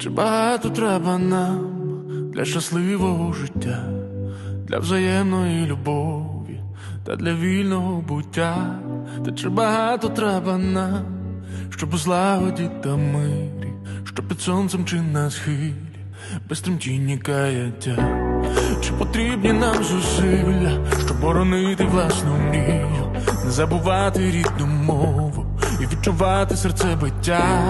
Чи багато треба нам для щасливого життя, для взаємної любові та для вільного буття? Та чи багато треба нам, щоб у злагоді та мирі, що під сонцем чи на схилі, без тремтіння каяття? Чи потрібні нам зусилля, щоб боронити власну мрію, не забувати рідну мову і відчувати серцебиття?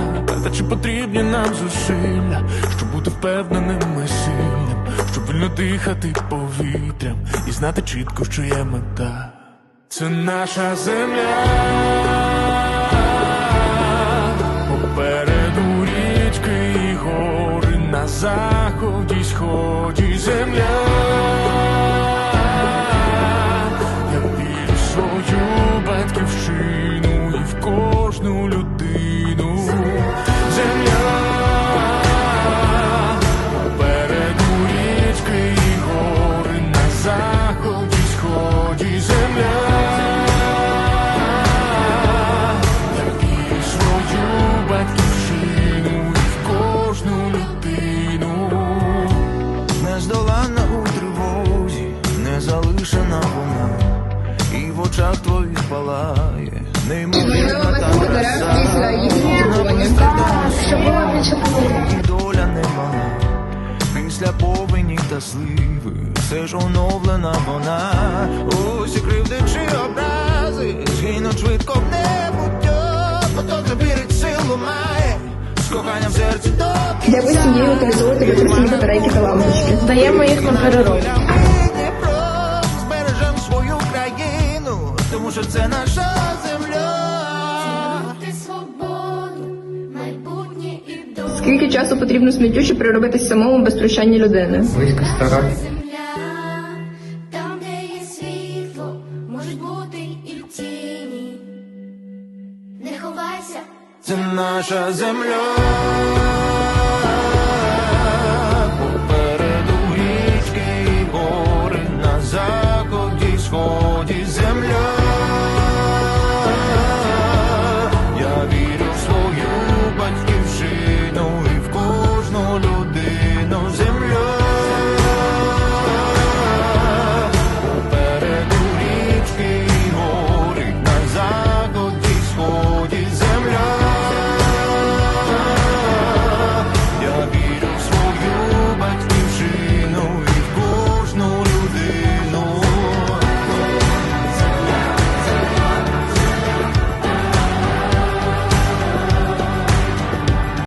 Та чи потрібні нам зусилля, щоб бути впевненим і сильним, щоб вільно дихати повітрям і знати чітко, що є мета? Це наша земля. Попереду річки і гори на заході, сході земля. Людину. Земля. Попереду річки і гори на заході, сході земля. Залишена вона, очах твоїх палає, неймовірна та краса. Вона більше і доля нема. Після повені та сливи, все ж оновлена вона. Усі кривди чи образи, згинуть швидко в небуття, поток забірить силу має, з коханням в серці до Де ви сім'єю утилізуєте використані батарейки та лампочки? Даємо їх на переробку. Тому що це наша земля. Ти свободу, майбутнє і долю. Скільки часу потрібно сміттю, щоб переробитись самому без втручання людини? Близько ста років. Там, де є світло, можуть бути і тіні. Не ховайся, Це наша земля.